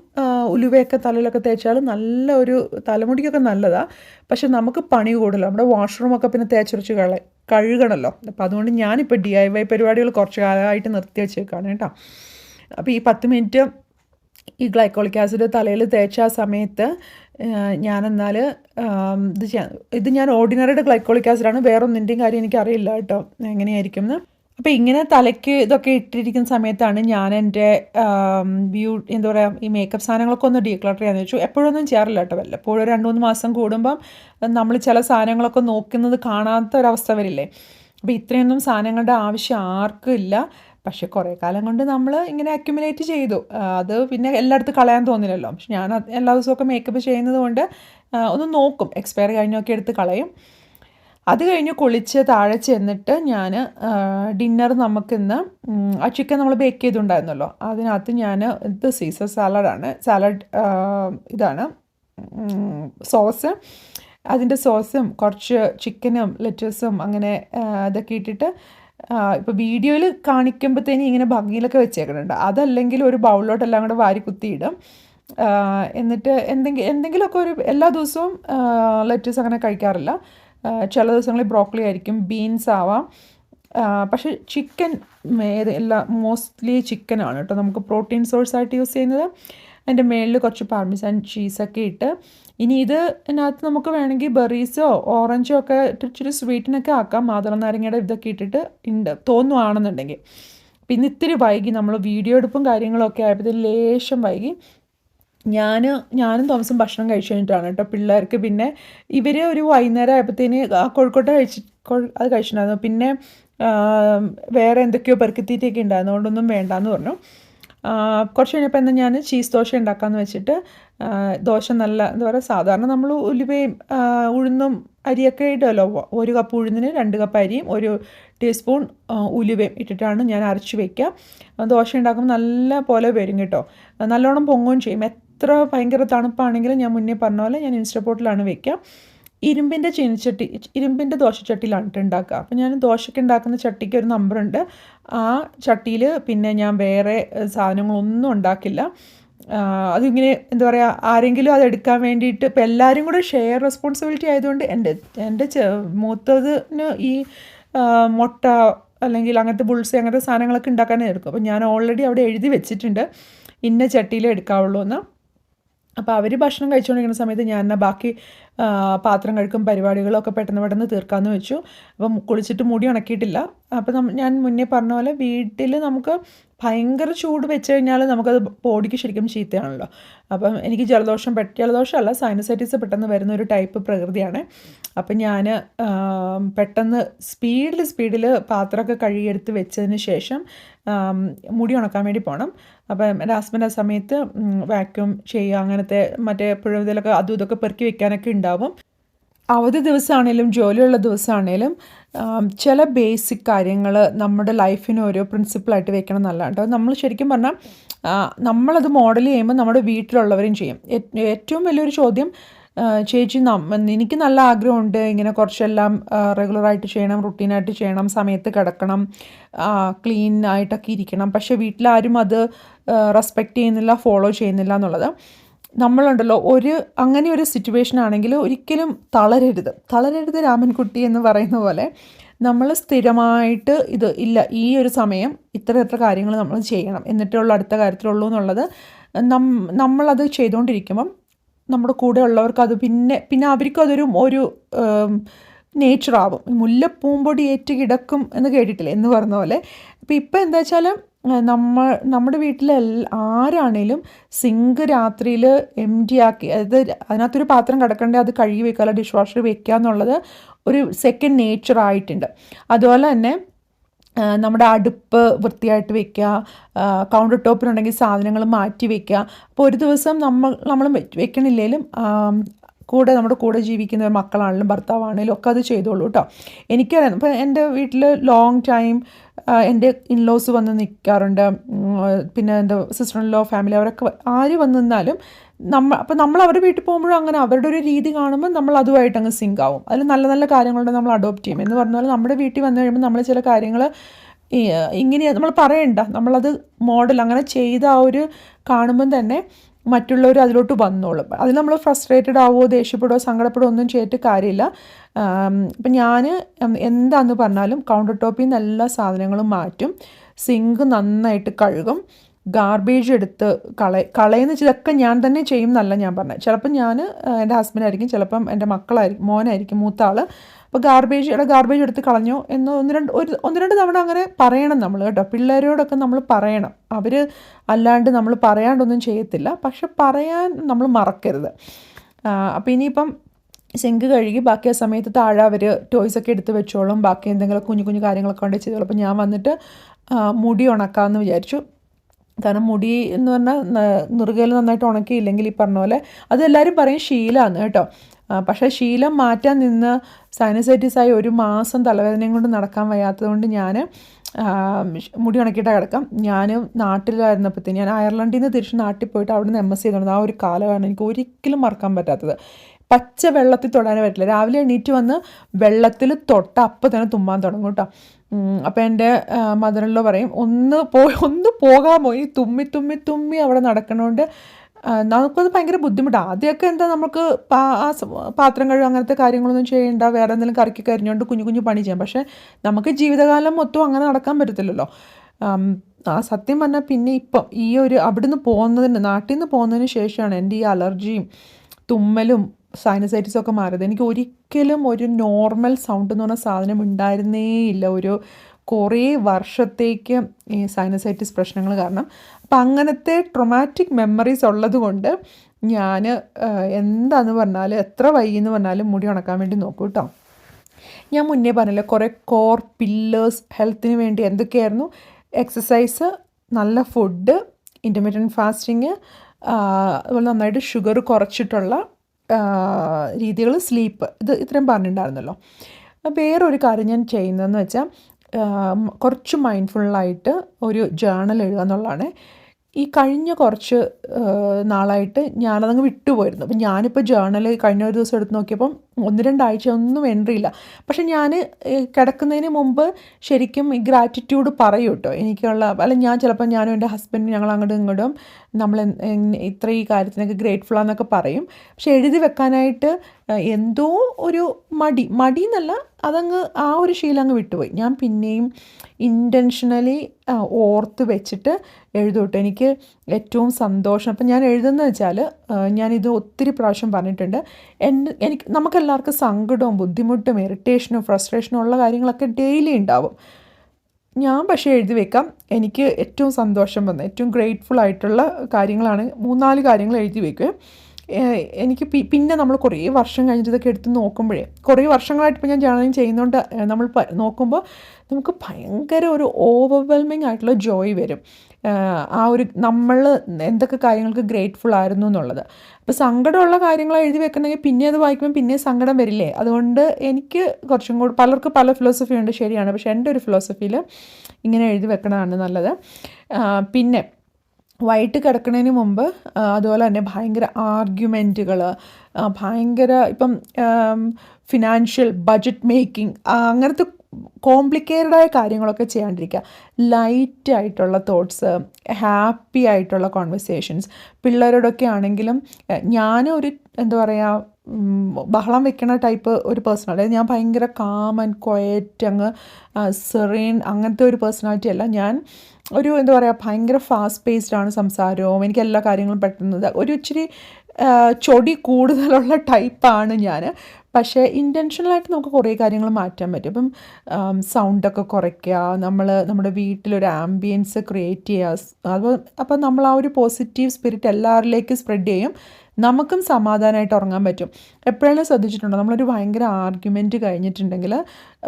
ഉലുവയൊക്കെ തലയിലൊക്കെ തേച്ചാൽ നല്ല ഒരു തലമുടിക്കൊക്കെ നല്ലതാണ് പക്ഷെ നമുക്ക് പണി കൂടുതലാണ് നമ്മുടെ വാഷ്റൂമൊക്കെ പിന്നെ തേച്ചുരച്ച് കള കഴുകണമല്ലോ അപ്പോൾ അതുകൊണ്ട് ഞാനിപ്പോൾ ഡി ഐ വൈ പരിപാടികൾ കുറച്ച് കാലമായിട്ട് നിർത്തി വെച്ചേക്കാണ് കേട്ടോ. അപ്പോൾ ഈ പത്ത് മിനിറ്റ് ഈ ഗ്ലൈക്കോളിക് ആസിഡ് തലയിൽ തേച്ച ആ സമയത്ത് ഞാനെന്നാൽ ഇത് ഇത് ഞാൻ ഓർഡിനറിയുടെ ഗ്ലൈക്കോളിക് ആസിഡാണ് വേറെ ഒന്നിന്റെയും കാര്യം എനിക്കറിയില്ല കേട്ടോ. എങ്ങനെയായിരിക്കും എന്ന്. അപ്പോൾ ഇങ്ങനെ തലയ്ക്ക് ഇതൊക്കെ ഇട്ടിരിക്കുന്ന സമയത്താണ് ഞാൻ എന്റെ ബ്യൂ എന്താ പറയുക ഈ മേക്കപ്പ് സാധനങ്ങളൊക്കെ ഒന്ന് ഡീക്ലട്ടർ ചെയ്യാന്ന് വെച്ചു. എപ്പോഴൊന്നും ചെയ്യാറില്ല കേട്ടോ. വല്ലപ്പോഴും രണ്ട് മൂന്ന് മാസം കൂടുമ്പം നമ്മൾ ചില സാധനങ്ങളൊക്കെ നോക്കുന്നത് കാണാത്ത ഒരവസ്ഥ വരില്ലേ. അപ്പോൾ ഇത്രയൊന്നും സാധനങ്ങളുടെ ആവശ്യം ആർക്കും ഇല്ല. പക്ഷെ കുറേ കാലം കൊണ്ട് നമ്മൾ ഇങ്ങനെ അക്യുമുലേറ്റ് ചെയ്തു. അത് പിന്നെ എല്ലായിടത്തും കളയാൻ തോന്നില്ലല്ലോ. പക്ഷെ ഞാൻ എല്ലാ ദിവസമൊക്കെ മേക്കപ്പ് ചെയ്യുന്നത് കൊണ്ട് ഒന്ന് നോക്കും. എക്സ്പയർ കഴിഞ്ഞൊക്കെ എടുത്ത് കളയും. അത് കഴിഞ്ഞ് കുളിച്ച് താഴെ ചെന്നിട്ട് ഞാൻ ഡിന്നർ നമുക്കിന്ന് ആ ചിക്കൻ നമ്മൾ ബേക്ക് ചെയ്തിട്ടുണ്ടായിരുന്നല്ലോ അതിനകത്ത് ഞാൻ ഇത് സീസർ സാലഡാണ് സാലഡ് ഇതാണ്. സോസ് അതിന്റെ സോസും കുറച്ച് ചിക്കനും ലെറ്റസും അങ്ങനെ ഇതൊക്കെ ഇട്ടിട്ട് ഇപ്പോൾ വീഡിയോയിൽ കാണിക്കുമ്പോഴത്തേനും ഇങ്ങനെ ഭംഗിയിലൊക്കെ വെച്ചേക്കുന്നുണ്ട് അതല്ലെങ്കിൽ ഒരു ബൗളിലോട്ടെല്ലാം കൂടെ വാരി കുത്തിയിടും. എന്നിട്ട് എന്തെങ്കിലും എന്തെങ്കിലുമൊക്കെ ഒരു എല്ലാ ദിവസവും ലെറ്റസ് അങ്ങനെ കഴിക്കാറില്ല. ചില ദിവസങ്ങളിൽ ബ്രോക്കലി ആയിരിക്കും ബീൻസ് ആവാം. പക്ഷെ ചിക്കൻ ഏത് എല്ലാ മോസ്റ്റ്ലി ചിക്കനാണ് കേട്ടോ നമുക്ക് പ്രോട്ടീൻ സോഴ്സ് ആയിട്ട് യൂസ് ചെയ്യുന്നത്. അതിന്റെ മേളിൽ കുറച്ച് പാർമിസാൻ ചീസൊക്കെ ഇട്ട്. ഇനി ഇത് ഇതിനകത്ത് നമുക്ക് വേണമെങ്കിൽ ബെറീസോ ഓറഞ്ചോ ഒക്കെ ഇച്ചിരി സ്വീറ്റിനൊക്കെ ആക്കാം. മാതള നാരങ്ങയുടെ ഇതൊക്കെ ഇട്ടിട്ട് ഉണ്ട് തോന്നുവാണെന്നുണ്ടെങ്കിൽ. പിന്നെ ഇത്തിരി വൈകി നമ്മൾ വീഡിയോ എടുപ്പും കാര്യങ്ങളൊക്കെ ആയപ്പോൾ ലേശം വൈകി. ഞാൻ ഞാനും തോമസും ഭക്ഷണം കഴിച്ചു കഴിഞ്ഞിട്ടാണ് കേട്ടോ. പിള്ളേർക്ക് പിന്നെ ഇവർ ഒരു വൈകുന്നേരം ആയപ്പോഴത്തേന് കോഴിക്കോട്ടെ കഴിച്ച് കൊഴ- അത് കഴിച്ചിട്ടുണ്ടായിരുന്നു. പിന്നെ വേറെ എന്തൊക്കെയോ പെറുക്കിത്തീറ്റയൊക്കെ ഉണ്ടായിരുന്നു അതുകൊണ്ടൊന്നും വേണ്ടാന്ന് പറഞ്ഞു. കുറച്ച് കഴിഞ്ഞപ്പോൾ എന്നാൽ ഞാൻ ചീസ് ദോശ ഉണ്ടാക്കാമെന്ന് വെച്ചിട്ട് ദോശ നല്ല എന്താ പറയുക സാധാരണ നമ്മൾ ഉലുവയും ഉഴുന്നും അരിയൊക്കെ ഇടുമല്ലോ ഒരു കപ്പ് ഉഴുന്നിന് രണ്ട് കപ്പ് അരിയും ഒരു ടീസ്പൂൺ ഉലുവയും ഇട്ടിട്ടാണ് ഞാൻ അരച്ച് വയ്ക്കുക ദോശ ഉണ്ടാക്കുമ്പോൾ നല്ല പോലെ വരും കേട്ടോ. നല്ലോണം പൊങ്ങുകയും ചെയ്യും. എത്ര ഭയങ്കര തണുപ്പാണെങ്കിലും ഞാൻ മുന്നേ പറഞ്ഞ പോലെ ഞാൻ ഇൻസ്റ്റപ്പോട്ടിലാണ് വയ്ക്കുക ഇരുമ്പിന്റെ ചീനിച്ചട്ടി ഇരുമ്പിന്റെ ദോശച്ചട്ടിയിലാണ് കേട്ടോ ഉണ്ടാക്കുക. അപ്പോൾ ഞാൻ ദോശയ്ക്ക് ഉണ്ടാക്കുന്ന ചട്ടിക്ക് ഒരു നമ്പറുണ്ട്. ആ ചട്ടിയിൽ പിന്നെ ഞാൻ വേറെ സാധനങ്ങളൊന്നും ഉണ്ടാക്കില്ല. അതിങ്ങനെ എന്താ പറയുക ആരെങ്കിലും അത് എടുക്കാൻ വേണ്ടിയിട്ട് ഇപ്പം എല്ലാവരും കൂടെ ഷെയർ റെസ്പോൺസിബിലിറ്റി ആയതുകൊണ്ട് എന്റെ എന്റെ മൂത്തതിന് ഈ മുട്ട അല്ലെങ്കിൽ അങ്ങനത്തെ ബുൾസ് അങ്ങനത്തെ സാധനങ്ങളൊക്കെ ഉണ്ടാക്കാനേ എടുക്കും. അപ്പോൾ ഞാൻ ഓൾറെഡി അവിടെ എഴുതി വെച്ചിട്ടുണ്ട്. ഇന്ന ചട്ടിയിലേ എടുക്കാവുള്ളൂ എന്ന് അപ്പോൾ അവർ ഭക്ഷണം കഴിച്ചുകൊണ്ടിരിക്കുന്ന സമയത്ത് ഞാൻ എന്നാൽ ബാക്കി പാത്രം കഴുക്കും പരിപാടികളൊക്കെ പെട്ടെന്ന് പെട്ടെന്ന് തീർക്കാമെന്ന് വെച്ചു. അപ്പം കുളിച്ചിട്ട് മുടി ഉണക്കിയിട്ടില്ല. അപ്പം ഞാൻ മുന്നേ പറഞ്ഞ പോലെ വീട്ടിൽ നമുക്ക് ഭയങ്കര ചൂട് വെച്ച് കഴിഞ്ഞാൽ നമുക്കത് ബോഡിക്ക് ശരിക്കും ചീത്തയാണല്ലോ. അപ്പം എനിക്ക് ജലദോഷം പെട്ട ജലദോഷമല്ല സൈനസൈറ്റിസ് പെട്ടെന്ന് വരുന്ന ഒരു ടൈപ്പ് പ്രകൃതിയാണ്. അപ്പം ഞാൻ പെട്ടെന്ന് സ്പീഡിൽ സ്പീഡിൽ പാത്രമൊക്കെ കഴുകിയെടുത്ത് വെച്ചതിന് ശേഷം മുടി ഉണക്കാൻ വേണ്ടി പോകണം അപ്പം എന്റെ ഹസ്ബൻഡ് ആ സമയത്ത് വാക്യൂം ചെയ്യുക അങ്ങനത്തെ മറ്റേ എപ്പോഴും ഇതിലൊക്കെ അതും ഇതൊക്കെ പെറുക്കി വെക്കാനൊക്കെ ഉണ്ടാവും. അവധി ദിവസമാണേലും ജോലിയുള്ള ദിവസമാണേലും ചില ബേസിക് കാര്യങ്ങൾ നമ്മുടെ ലൈഫിന് ഒരു പ്രിൻസിപ്പിളായിട്ട് വെക്കണം നല്ലതാണ് കേട്ടോ നമ്മൾ ശരിക്കും പറഞ്ഞാൽ നമ്മളത് മോഡൽ ചെയ്യുമ്പോൾ നമ്മുടെ വീട്ടിലുള്ളവരും ചെയ്യും. ഏറ്റവും വലിയൊരു ചോദ്യം ചേച്ചി എനിക്ക് നല്ല ആഗ്രഹമുണ്ട് ഇങ്ങനെ കുറച്ചെല്ലാം റെഗുലറായിട്ട് ചെയ്യണം റുട്ടീനായിട്ട് ചെയ്യണം സമയത്ത് കിടക്കണം ക്ലീൻ ആയിട്ടൊക്കെ ഇരിക്കണം. പക്ഷേ വീട്ടിലാരും അത് റെസ്പെക്റ്റ് ചെയ്യുന്നില്ല ഫോളോ ചെയ്യുന്നില്ല എന്നുള്ളത്. നമ്മളുണ്ടല്ലോ ഒരു അങ്ങനെ ഒരു സിറ്റുവേഷൻ ആണെങ്കിൽ ഒരിക്കലും തളരരുത്. തളരരുത് രാമൻകുട്ടി എന്ന് പറയുന്ന പോലെ നമ്മൾ സ്ഥിരമായിട്ട് ഇത് ഇല്ല ഈ ഒരു സമയം ഇത്ര ഇത്ര കാര്യങ്ങൾ നമ്മൾ ചെയ്യണം എന്നിട്ടുള്ള അടുത്ത കാര്യത്തിലുള്ളൂ എന്നുള്ളത്. നം നമ്മളത് ചെയ്തുകൊണ്ടിരിക്കുമ്പം നമ്മുടെ കൂടെ ഉള്ളവർക്ക് അത് പിന്നെ പിന്നെ അവർക്കും അതൊരു ഒരു നേച്ചറാവും മുല്ലപ്പൂമ്പൊടി ഏറ്റ് കിടക്കും എന്ന് കേട്ടിട്ടില്ലേ എന്ന് പറഞ്ഞ പോലെ. അപ്പോൾ ഇപ്പം എന്താ വെച്ചാൽ നമ്മൾ നമ്മുടെ വീട്ടിലെ ആരാണേലും സിങ്ക് രാത്രിയിൽ എം ടി ആക്കി അതായത് അതിനകത്തൊരു പാത്രം കിടക്കണ്ടേ അത് കഴുകി വെക്കുക അല്ല ഡിഷ് വാഷർ വെക്കുക എന്നുള്ളത് ഒരു സെക്കൻഡ് നേച്ചർ ആയിട്ടുണ്ട്. അതുപോലെ തന്നെ നമ്മുടെ അടുപ്പ് വൃത്തിയായിട്ട് വെക്കുക കൗണ്ടർ ടോപ്പിനുണ്ടെങ്കിൽ സാധനങ്ങൾ മാറ്റി വെക്കുക അപ്പോൾ ഒരു ദിവസം നമ്മൾ നമ്മൾ വെക്കണില്ലേലും ആം, കൂടെ നമ്മുടെ കൂടെ ജീവിക്കുന്ന മക്കളാണെങ്കിലും ഭർത്താവാണെങ്കിലും ഒക്കെ അത് ചെയ്തോളൂ കേട്ടോ എനിക്കറിയാം. ഇപ്പം എന്റെ വീട്ടിൽ ലോങ് ടൈം എന്റെ ഇൻലോസ് വന്ന് നിൽക്കാറുണ്ട് പിന്നെ എന്റെ സിസ്റ്റർ ഇൻ ലോ ഫാമിലി അവരൊക്കെ ആര് വന്നു നിന്നാലും നമ്മൾ അപ്പം നമ്മൾ അവരുടെ വീട്ടിൽ പോകുമ്പോഴും അങ്ങനെ അവരുടെ ഒരു രീതി കാണുമ്പോൾ നമ്മൾ അതുമായിട്ട് അങ്ങ് സിങ്ക് ആവും. അതിൽ നല്ല നല്ല കാര്യങ്ങളുണ്ട് നമ്മൾ അഡോപ്റ്റ് ചെയ്യും. എന്ന് പറഞ്ഞാൽ നമ്മുടെ വീട്ടിൽ വന്നു കഴിയുമ്പോൾ നമ്മൾ ചില കാര്യങ്ങൾ ഇങ്ങനെ നമ്മൾ പറയണ്ട. നമ്മളത് മോഡൽ അങ്ങനെ ചെയ്ത ആ ഒരു കാണുമ്പം തന്നെ മറ്റുള്ളവർ അതിലോട്ട് വന്നോളും. അത് നമ്മൾ ഫ്രസ്ട്രേറ്റഡ് ആവുമോ ദേഷ്യപ്പെടുമോ സങ്കടപ്പെടുമോ ഒന്നും ചെയ്തിട്ട് കാര്യമില്ല. ഇപ്പം ഞാൻ എന്താന്ന് പറഞ്ഞാലും കൗണ്ടർ ടോപ്പിൽ നിന്ന് എല്ലാ സാധനങ്ങളും മാറ്റും. സിങ്ക് നന്നായിട്ട് കഴുകും. ഗാർബേജ് എടുത്ത് കള കളയെന്ന് വെച്ചാൽ ഞാൻ തന്നെ ചെയ്യും എന്നല്ല ഞാൻ പറഞ്ഞത്. ചിലപ്പം ഞാൻ എന്റെ ഹസ്ബൻഡായിരിക്കും ചിലപ്പം എന്റെ മക്കളായിരിക്കും മോനായിരിക്കും മൂത്ത ആൾ അപ്പോൾ ഗാർബേജ് എടാ ഗാർബേജ് എടുത്ത് കളഞ്ഞോ എന്ന് ഒന്ന് രണ്ട് ഒരു ഒന്ന് രണ്ട് തവണ അങ്ങനെ പറയണം നമ്മൾ കേട്ടോ. പിള്ളേരോടൊക്കെ നമ്മൾ പറയണം. അവർ അല്ലാണ്ട് നമ്മൾ പറയാണ്ടൊന്നും ചെയ്യത്തില്ല. പക്ഷെ പറയാൻ നമ്മൾ മറക്കരുത്. അപ്പോൾ ഇനിയിപ്പം സിങ്ക് കഴുകി ബാക്കി ആ സമയത്ത് താഴെ അവർ ടോയ്സൊക്കെ എടുത്ത് വെച്ചോളും. ബാക്കി എന്തെങ്കിലും കുഞ്ഞു കുഞ്ഞു കാര്യങ്ങളൊക്കെ കൊണ്ട് ചെയ്തോളും. അപ്പോൾ ഞാൻ വന്നിട്ട് മുടി ഉണക്കാമെന്ന് വിചാരിച്ചു. കാരണം മുടി എന്ന് പറഞ്ഞാൽ നുറുകയിൽ നന്നായിട്ട് ഉണക്കിയില്ലെങ്കിൽ ഈ പറഞ്ഞ പോലെ അതെല്ലാവരും പറയും ശീലമാണ് കേട്ടോ. പക്ഷേ ശീലം മാറ്റാൻ നിന്ന് സൈനസൈറ്റിസ് ആയി ഒരു മാസം തലവേദനയും കൊണ്ട് നടക്കാൻ വയ്യാത്തതുകൊണ്ട് ഞാൻ മുടി ഉണക്കിയിട്ട് കിടക്കാം. ഞാൻ നാട്ടിലായിരുന്നപ്പോഴത്തേന് ഞാൻ അയർലൻഡിൽ നിന്ന് തിരിച്ച് നാട്ടിൽ പോയിട്ട് അവിടെ നിന്ന് എം എസ് ചെയ്തുകൊണ്ട് ആ ഒരു കാലമാണ് എനിക്ക് ഒരിക്കലും മറക്കാൻ പറ്റാത്തത്. പച്ച വെള്ളത്തിൽ തൊടാനേ പറ്റില്ല. രാവിലെ എണീറ്റ് വന്ന് വെള്ളത്തിൽ തൊട്ട അപ്പം തന്നെ തുമ്മാൻ തുടങ്ങും കേട്ടോ. അപ്പോൾ എന്റെ മദറിലോ പറയും ഒന്ന് പോ ഒന്ന് പോകാമോ? ഈ തുമ്മി തുമ്മി തുമ്മി അവിടെ നടക്കണോണ്ട് നമുക്കത് ഭയങ്കര ബുദ്ധിമുട്ടാണ് ആദ്യമൊക്കെ എന്താ നമുക്ക് പാ പാത്രം കഴുകുക അങ്ങനത്തെ കാര്യങ്ങളൊന്നും ചെയ്യേണ്ട വേറെ എന്തെങ്കിലും കറക്കി കരിഞ്ഞുകൊണ്ട് കുഞ്ഞു കുഞ്ഞു പണി ചെയ്യാം. പക്ഷേ നമുക്ക് ജീവിതകാലം മൊത്തം അങ്ങനെ നടക്കാൻ പറ്റത്തില്ലല്ലോ. ആ സത്യം പറഞ്ഞാൽ പിന്നെ ഇപ്പം ഈ ഒരു അവിടുന്ന് പോകുന്നതിന് നാട്ടിൽ നിന്ന് പോകുന്നതിന് ശേഷമാണ് എന്റെ ഈ അലർജിയും തുമ്മലും സൈനസൈറ്റിസും ഒക്കെ മാറിയത്. എനിക്ക് ഒരിക്കലും ഒരു നോർമൽ സൗണ്ട് എന്ന് പറഞ്ഞ സാധനം ഉണ്ടായിരുന്നേ ഇല്ല ഒരു കുറേ വർഷത്തേക്ക് ഈ സൈനസൈറ്റിസ് പ്രശ്നങ്ങൾ കാരണം. അപ്പം അങ്ങനത്തെ ട്രൊമാറ്റിക് മെമ്മറീസ് ഉള്ളതുകൊണ്ട് ഞാൻ എന്താന്ന് പറഞ്ഞാൽ എത്ര വൈകിയെന്ന് പറഞ്ഞാലും മുടി ഉണക്കാൻ വേണ്ടി നോക്കൂ കേട്ടോ ഞാൻ മുന്നേ പറഞ്ഞില്ല കുറേ കോർ പില്ലേഴ്സ് ഹെൽത്തിന് വേണ്ടി എന്തൊക്കെയായിരുന്നു? എക്സസൈസ് നല്ല ഫുഡ് ഇന്റർമീഡിയറ്റ് ഫാസ്റ്റിങ് അതുപോലെ നന്നായിട്ട് ഷുഗർ കുറച്ചിട്ടുള്ള രീതികൾ സ്ലീപ്പ് ഇത് ഇത്രയും പറഞ്ഞിട്ടുണ്ടായിരുന്നല്ലോ. വേറൊരു കാര്യം ഞാൻ ചെയ്യുന്നതെന്ന് വെച്ചാൽ കുറച്ച് മൈൻഡ്ഫുള്ളായിട്ട് ഒരു ജേണൽ എഴുതുക എന്നുള്ളതാണ്. ഈ കഴിഞ്ഞ കുറച്ച് നാളായിട്ട് ഞാനതങ്ങ് വിട്ടുപോയിരുന്നു. അപ്പം ഞാനിപ്പോൾ ജേണൽ കഴിഞ്ഞ ഒരു ദിവസം എടുത്ത് നോക്കിയപ്പം ഒന്ന് രണ്ടാഴ്ച ഒന്നും എൻട്രി ഇല്ല. പക്ഷെ ഞാൻ കിടക്കുന്നതിന് മുമ്പ് ശരിക്കും ഈ ഗ്രാറ്റിറ്റ്യൂഡ് പറയും കേട്ടോ എനിക്കുള്ള അല്ല ഞാൻ ചിലപ്പോൾ ഞാനും എന്റെ ഹസ്ബൻഡും ഞങ്ങൾ അങ്ങോട്ടും ഇങ്ങോട്ടും നമ്മൾ ഇത്ര ഈ കാര്യത്തിനൊക്കെ ഗ്രേറ്റ്ഫുൾ ആണെന്നൊക്കെ പറയും. പക്ഷെ എഴുതി വെക്കാനായിട്ട് എന്തോ ഒരു മടി. മടി എന്നല്ല അതങ്ങ് ആ ഒരു ശീലം അങ്ങ് വിട്ടുപോയി. ഞാൻ പിന്നെയും ഇന്റൻഷനലി ഓർത്ത് വെച്ചിട്ട് എഴുതോട്ടെ. എനിക്ക് ഏറ്റവും സന്തോഷം. അപ്പം ഞാൻ എഴുതുന്നത് വെച്ചാൽ ഞാനിത് ഒത്തിരി പ്രാവശ്യം പറഞ്ഞിട്ടുണ്ട്. എന്റെ എനിക്ക് നമുക്കെല്ലാവർക്കും സങ്കടവും ബുദ്ധിമുട്ടും ഇറിറ്റേഷനും ഫ്രസ്ട്രേഷനും ഉള്ള കാര്യങ്ങളൊക്കെ ഡെയിലി ഉണ്ടാവും. ഞാൻ പക്ഷേ എഴുതി വെക്കാം. എനിക്ക് ഏറ്റവും സന്തോഷം വന്ന ഏറ്റവും ഗ്രേറ്റ്ഫുൾ ആയിട്ടുള്ള കാര്യങ്ങളാണ് മൂന്നാൽ കാര്യങ്ങൾ എഴുതി വെക്കുക എനിക്ക് പിന്നെ നമ്മൾ കുറേ വർഷം കഴിഞ്ഞിട്ട് ഇതൊക്കെ എടുത്ത് നോക്കുമ്പോഴേ കുറേ വർഷങ്ങളായിട്ട് ഇപ്പോൾ ഞാൻ ജേർണലിങ് ചെയ്യുന്നതുകൊണ്ട് നമ്മൾ നോക്കുമ്പോൾ നമുക്ക് ഭയങ്കര ഒരു ഓവർവെൽമിങ് ആയിട്ടുള്ള ജോയ് വരും. ആ ഒരു നമ്മൾ എന്തൊക്കെ കാര്യങ്ങൾക്ക് ഗ്രേറ്റ്ഫുൾ ആയിരുന്നു എന്നുള്ളത്. അപ്പോൾ സങ്കടമുള്ള കാര്യങ്ങൾ എഴുതി വെക്കണമെങ്കിൽ പിന്നെ അത് വായിക്കുമ്പോൾ പിന്നെ സങ്കടം വരില്ലേ? അതുകൊണ്ട് എനിക്ക് കുറച്ചും കൂടി പലർക്ക് പല ഫിലോസഫി ഉണ്ട് ശരിയാണ്. പക്ഷേ എന്റെ ഒരു ഫിലോസഫിയിൽ ഇങ്ങനെ എഴുതി വെക്കണതാണ് നല്ലത്. പിന്നെ വൈകിട്ട് കിടക്കുന്നതിന് മുമ്പ് അതുപോലെ തന്നെ ഭയങ്കര ആർഗ്യുമെന്റുകൾ ഭയങ്കര ഇപ്പം ഫിനാൻഷ്യൽ ബഡ്ജറ്റ് മേക്കിംഗ് അങ്ങനത്തെ കോംപ്ലിക്കേറ്റഡായ കാര്യങ്ങളൊക്കെ ചെയ്യാണ്ടിരിക്കുക. ലൈറ്റ് ആയിട്ടുള്ള തോട്ട്സ് ഹാപ്പി ആയിട്ടുള്ള കോൺവെർസേഷൻസ് പിള്ളേരോടൊക്കെ ആണെങ്കിലും ഞാനൊരു എന്താ പറയുക ബഹളം വെക്കണ ടൈപ്പ് ഒരു പേഴ്സൺ അതായത് ഞാൻ ഭയങ്കര കാം ആൻഡ് ക്വയറ്റ് അങ്ങ് സെറീൻ അങ്ങനത്തെ ഒരു പേഴ്സണാലിറ്റി അല്ല. ഞാൻ ഒരു എന്താ പറയുക ഭയങ്കര ഫാസ്റ്റ് പേസ്ഡ് ആണ് സംസാരവും എനിക്ക് എല്ലാ കാര്യങ്ങളും പെട്ടെന്ന് ഒരു ഇച്ചിരി ചൊടി കൂടുതലുള്ള ടൈപ്പാണ് ഞാൻ പക്ഷേ ഇന്റൻഷനലായിട്ട് നമുക്ക് കുറേ കാര്യങ്ങൾ മാറ്റാൻ പറ്റും. ഇപ്പം സൗണ്ടൊക്കെ കുറയ്ക്കുക നമ്മൾ നമ്മുടെ വീട്ടിലൊരു ആംബിയൻസ് ക്രിയേറ്റ് ചെയ്യുക അപ്പോൾ അപ്പോൾ നമ്മൾ ആ ഒരു പോസിറ്റീവ് സ്പിരിറ്റ് എല്ലാവരിലേക്കും സ്പ്രെഡ് ചെയ്യും. നമുക്കും സമാധാനമായിട്ട് ഉറങ്ങാൻ പറ്റും. എപ്പോഴാണ് ശ്രദ്ധിച്ചിട്ടുണ്ടോ? നമ്മളൊരു ഭയങ്കര ആർഗ്യുമെന്റ് കഴിഞ്ഞിട്ടുണ്ടെങ്കിൽ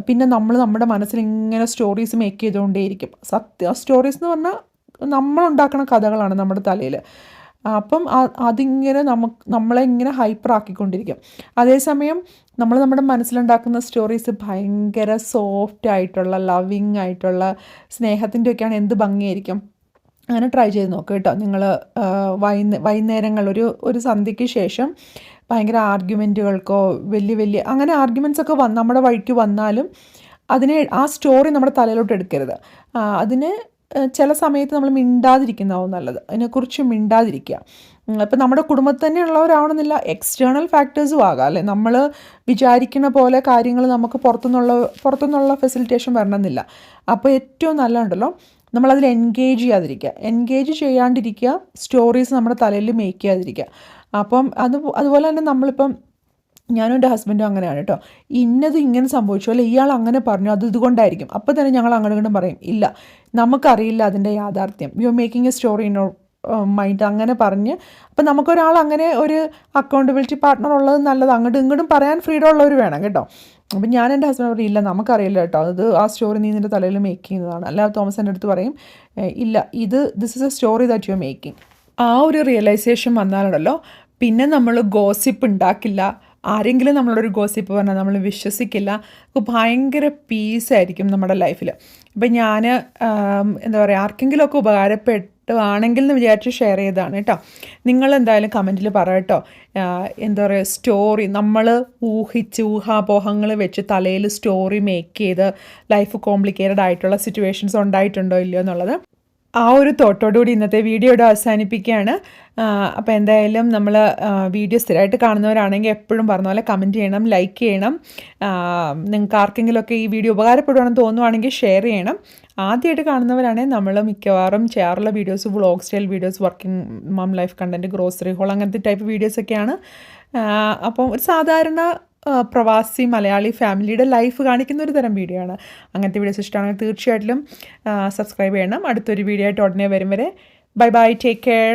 പിന്നെ നമ്മൾ നമ്മുടെ മനസ്സിൽ ഇങ്ങനെ സ്റ്റോറീസ് മേക്ക് ചെയ്തുകൊണ്ടേയിരിക്കും. സത്യം സ്റ്റോറീസ് എന്ന് പറഞ്ഞാൽ നമ്മളുണ്ടാക്കുന്ന കഥകളാണ് നമ്മുടെ തലയിൽ. അപ്പം അതിങ്ങനെ നമുക്ക് നമ്മളെ ഇങ്ങനെ ഹൈപ്പർ ആക്കിക്കൊണ്ടിരിക്കും. അതേസമയം നമ്മൾ നമ്മുടെ മനസ്സിലുണ്ടാക്കുന്ന സ്റ്റോറീസ് ഭയങ്കര സോഫ്റ്റ് ആയിട്ടുള്ള ലവിങ് ആയിട്ടുള്ള സ്നേഹത്തിന്റെയൊക്കെയാണ് എന്ത് ഭംഗിയായിരിക്കും? അങ്ങനെ ട്രൈ ചെയ്ത് നോക്കുക കേട്ടോ. നിങ്ങൾ വൈകുന്ന വൈകുന്നേരങ്ങൾ ഒരു ഒരു സന്ധ്യയ്ക്ക് ശേഷം ഭയങ്കര ആർഗ്യുമെന്റുകൾക്കോ വലിയ വലിയ അങ്ങനെ ആർഗ്യുമെന്റ്സ് ഒക്കെ വന്ന് നമ്മുടെ വഴിക്ക് വന്നാലും അതിനെ ആ സ്റ്റോറി നമ്മുടെ തലയിലോട്ട് എടുക്കരുത്. അതിന് ചില സമയത്ത് നമ്മൾ മിണ്ടാതിരിക്കുന്നതാവും നല്ലത്. അതിനെക്കുറിച്ച് മിണ്ടാതിരിക്കുക. ഇപ്പം നമ്മുടെ കുടുംബത്തിൽ തന്നെ ഉള്ളവരാവണമെന്നില്ല എക്സ്റ്റേണൽ ഫാക്ടേഴ്സും ആകാം അല്ലേ? നമ്മൾ വിചാരിക്കുന്ന പോലെ കാര്യങ്ങൾ നമുക്ക് പുറത്തുനിന്നുള്ള പുറത്തുനിന്നുള്ള ഫെസിലിറ്റേഷൻ വരണമെന്നില്ല. അപ്പോൾ ഏറ്റവും നല്ലതുണ്ടല്ലോ നമ്മളതിൽ എൻഗേജ് ചെയ്യാതിരിക്കുക. എൻഗേജ് ചെയ്യാണ്ടിരിക്കുക സ്റ്റോറീസ് നമ്മുടെ തലയിൽ മേക്ക് ചെയ്യാതിരിക്കുക. അപ്പം അത് അതുപോലെ തന്നെ നമ്മളിപ്പം ഞാനും എന്റെ ഹസ്ബൻഡും അങ്ങനെയാണ് കേട്ടോ. ഇന്നത് ഇങ്ങനെ സംഭവിച്ചു അല്ലെ ഇയാൾ അങ്ങനെ പറഞ്ഞു അത് ഇതുകൊണ്ടായിരിക്കും. അപ്പോൾ തന്നെ ഞങ്ങൾ അങ്ങനെ ഇങ്ങോട്ടും പറയും ഇല്ല നമുക്കറിയില്ല അതിന്റെ യാഥാർത്ഥ്യം. You are making a story in mind അങ്ങനെ പറഞ്ഞ് അപ്പം നമുക്കൊരാൾ അങ്ങനെ ഒരു അക്കൗണ്ടബിലിറ്റി പാർട്ട്ണർ ഉള്ളത് നല്ലത് അങ്ങോട്ടും ഇങ്ങോട്ടും പറയാൻ ഫ്രീഡം ഉള്ളവർ വേണം കേട്ടോ. അപ്പം ഞാൻ എന്റെ ഹസ്ബൻഡ് പറയും ഇല്ല നമുക്കറിയില്ല കേട്ടോ. അത് ആ സ്റ്റോറി നീ നിന്റെ തലയിൽ മേക്ക് ചെയ്യുന്നതാണ്. അല്ല തോമസ് എന്റെ അടുത്ത് പറയും ഇല്ല ഇത് this is a story that you are making ആ ഒരു റിയലൈസേഷൻ വന്നാലുണ്ടല്ലോ. പിന്നെ നമ്മൾ ഗോസിപ്പ് ഉണ്ടാക്കില്ല. ആരെങ്കിലും നമ്മളൊരു ഗോസിപ്പ് പറഞ്ഞാൽ നമ്മൾ വിശ്വസിക്കില്ല. ഭയങ്കര പീസായിരിക്കും നമ്മുടെ ലൈഫിൽ ഇപ്പം ഞാൻ എന്താ പറയുക ആർക്കെങ്കിലുമൊക്കെ ഉപകാരപ്പെട്ടുവാണെങ്കിൽ എന്ന് വിചാരിച്ച് ഷെയർ ചെയ്തതാണ് കേട്ടോ. നിങ്ങൾ എന്തായാലും കമന്റിൽ പറ കേട്ടോ. എന്താ പറയുക സ്റ്റോറി നമ്മൾ ഊഹിച്ച് ഊഹാപോഹങ്ങൾ വെച്ച് തലയിൽ സ്റ്റോറി മേക്ക് ചെയ്ത് ലൈഫ് കോംപ്ലിക്കേറ്റഡ് ആയിട്ടുള്ള സിറ്റുവേഷൻസ് ഉണ്ടായിട്ടുണ്ടോ ഇല്ലയോ എന്നുള്ളത് ആ ഒരു തോട്ടോടുകൂടി ഇന്നത്തെ വീഡിയോ ഇവിടെ അവസാനിപ്പിക്കുകയാണ്. അപ്പോൾ എന്തായാലും നമ്മൾ വീഡിയോ സ്ഥിരമായിട്ട് കാണുന്നവരാണെങ്കിൽ എപ്പോഴും പറഞ്ഞ പോലെ കമന്റ് ചെയ്യണം ലൈക്ക് ചെയ്യണം. നിങ്ങൾക്ക് ആർക്കെങ്കിലുമൊക്കെ ഈ വീഡിയോ ഉപകാരപ്പെടുവാണെന്ന് തോന്നുവാണെങ്കിൽ ഷെയർ ചെയ്യണം. ആദ്യമായിട്ട് കാണുന്നവരാണെങ്കിൽ നമ്മൾ മിക്കവാറും ചെയ്യാറുള്ള videos vlog style videos working mum life content grocery haul അങ്ങനത്തെ ടൈപ്പ് വീഡിയോസൊക്കെയാണ് അപ്പം ഒരു സാധാരണ പ്രവാസി മലയാളി ഫാമിലിയുടെ ലൈഫ് കാണിക്കുന്ന ഒരു തരം വീഡിയോ ആണ്. അങ്ങനത്തെ വീഡിയോസ് ഇഷ്ടമാണെങ്കിൽ തീർച്ചയായിട്ടും സബ്സ്ക്രൈബ് ചെയ്യണം. അടുത്തൊരു വീഡിയോ ആയിട്ട് ഉടനെ വരും വരെ. Bye bye take care